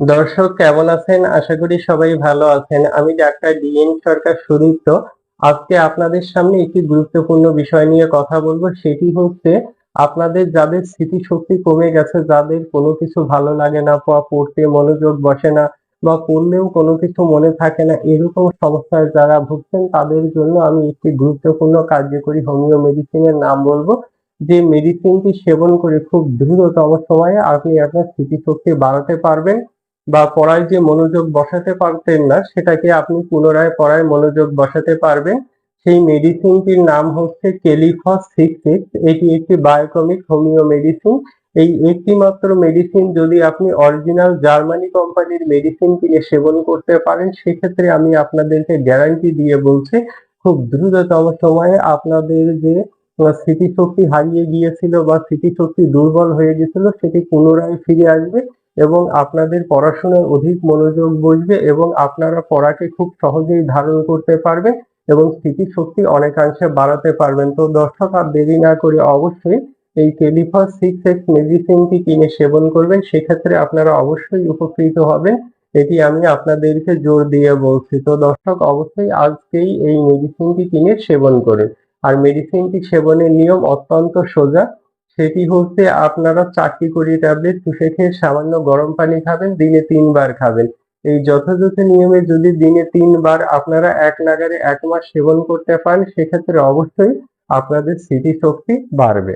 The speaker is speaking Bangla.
দর্শক, কেমন আছেন? আশা করি সবাই ভালো আছেন। আমি ডাক্তার ডিএন সরকার সুদীপ্ত। আজকে আপনাদের সামনে একটি গুরুত্বপূর্ণ বিষয় নিয়ে কথা বলব। সেটি হচ্ছে, আপনাদের যাদের স্মৃতিশক্তি কমে গেছে, যাদের কোনো কিছু ভালো লাগে না বা পড়তে মনোযোগ বসে না বা পড়লেও কোনো কিছু মনে থাকে না, এরকম সমস্যায় যারা ভুগছেন, তাদের জন্য আমি একটি গুরুত্বপূর্ণ কার্যকরী হোমিও মেডিসিনের নাম বলব। যে মেডিসিনটি সেবন করে খুব দ্রুততম সময়ে আপনি আপনার স্মৃতিশক্তি বাড়াতে পারবেন। বা পড়ায় যে মনোযোগ বসাতে পারতেন না, সেটাকে আপনি পুনরায় পড়ায় মনোযোগ বসাতে পারবেন। সেই মেডিসিনটির নাম হচ্ছে কেলিফস সিক্স সিক্স এটি একটি বায়োকমিক হোমিও মেডিসিন এই একটি মাত্র মেডিসিন যদি আপনি অরিজিনাল জার্মানি কোম্পানির মেডিসিন কিনে সেবন করতে পারেন, সেক্ষেত্রে আমি আপনাদেরকে গ্যারান্টি দিয়ে বলছি, খুব দ্রুততম সময়ে আপনাদের যে স্মৃতিশক্তি হারিয়ে গিয়েছিল বা স্মৃতিশক্তি দুর্বল হয়ে গেছিল সেটি পুনরায় ফিরে আসবে। এবং আপনাদের পড়াশোনায় অধিক মনোযোগ বসবে এবং আপনারা পড়াকে খুব সহজেই ধারণ করতে পারবেন এবং স্মৃতিশক্তি অনেকাংশে বাড়াতে পারবেন। তো দর্শক, আর দেরি না করে অবশ্যই এই টেলিফাস সিক্স এক্স মেডিসিনটি কিনে সেবন করবেন। সেক্ষেত্রে আপনারা অবশ্যই উপকৃত হবেন। এটি আমি আপনাদেরকে জোর দিয়ে বলছি। তো দর্শক, অবশ্যই আজকেই এই মেডিসিনটি কিনে সেবন করুন। আর মেডিসিনটি সেবনের নিয়ম অত্যন্ত সোজা। সেটি হচ্ছে আপনারা চাকরি করি ট্যাবলেট চুষে খেয়ে সামান্য গরম পানি খাবেন, দিনে তিনবার খাবেন। এই যথাযথ নিয়মে যদি দিনে তিনবার আপনারা এক নাগারে এক মাস সেবন করতে পারেন, সেক্ষেত্রে অবশ্যই আপনাদের স্মৃতিশক্তি বাড়বে।